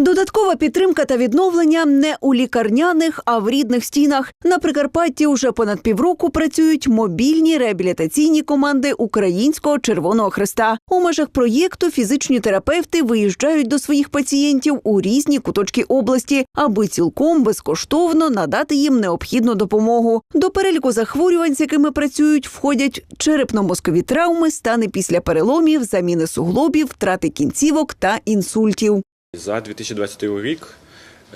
Додаткова підтримка та відновлення не у лікарняних, а в рідних стінах. На Прикарпатті уже понад півроку працюють мобільні реабілітаційні команди Українського Червоного Хреста. У межах проєкту фізичні терапевти виїжджають до своїх пацієнтів у різні куточки області, аби цілком безкоштовно надати їм необхідну допомогу. До переліку захворювань, з якими працюють, входять черепно-мозкові травми, стани після переломів, заміни суглобів, втрати кінцівок та інсультів. За 2022 рік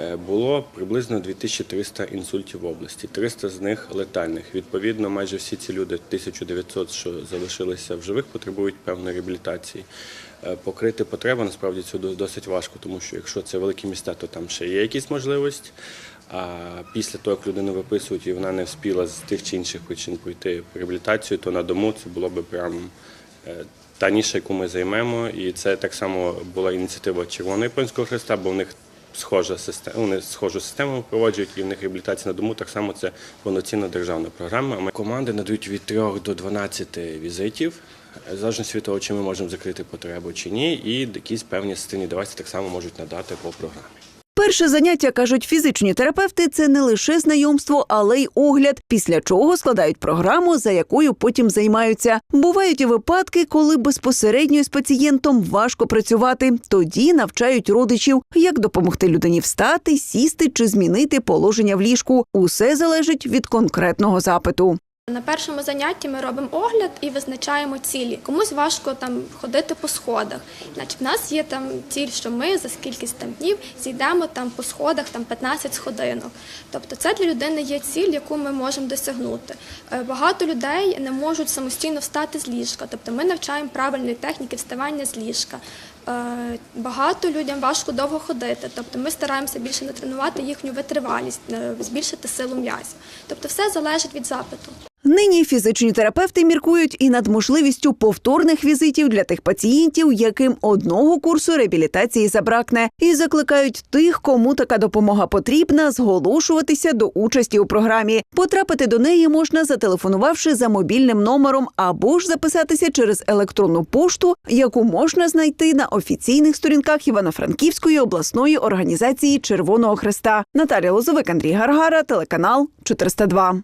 е, було приблизно 2300 інсультів в області, 300 з них летальних. Відповідно, майже всі ці люди, 1900, що залишилися в живих, потребують певної реабілітації. Е, Покрити потребу насправді це досить важко, тому що якщо це великі міста, то там ще є якісь можливості. А після того, як людину виписують і вона не вспіла з тих чи інших причин пройти реабілітацію, то на дому це було би прям е, та ніша, яку ми займемо. І це так само була ініціатива Червоного японського хреста, бо в них схожа система, вони схожу систему впроваджують, і в них реабілітація на дому так само це повноцінна державна програма. Ми команди надають від 3 до 12 візитів. В залежності від того, чи ми можемо закрити потребу чи ні, і якісь певні асистивні девайси так само можуть надати по програмі. Перше заняття кажуть фізичні терапевти це не лише знайомство, але й огляд, після чого складають програму, за якою потім займаються. Бувають і випадки, коли безпосередньо з пацієнтом важко працювати. Тоді навчають родичів, як допомогти людині встати, сісти чи змінити положення в ліжку. Усе залежить від конкретного запиту. На першому занятті ми робимо огляд і визначаємо цілі. Комусь важко там ходити по сходах. Значить, в нас є там ціль, що ми за скількись там днів зійдемо там по сходах там 15 сходинок. Тобто це для людини є ціль, яку ми можемо досягнути. Е, Багато людей не можуть самостійно встати з ліжка. Тобто ми навчаємо правильної техніки вставання з ліжка. Е, Багато людям важко довго ходити. Тобто ми стараємося більше натренувати їхню витривалість, е, збільшити силу м'язів. Тобто все залежить від запиту. Нині фізичні терапевти міркують і над можливістю повторних візитів для тих пацієнтів, яким одного курсу реабілітації забракне, і закликають тих, кому така допомога потрібна, зголошуватися до участі у програмі. Потрапити до неї можна, зателефонувавши за мобільним номером, або ж записатися через електронну пошту, яку можна знайти на офіційних сторінках Івано-Франківської обласної організації Червоного Хреста. Наталія Лозовик, Андрій Гаргара, телеканал 402.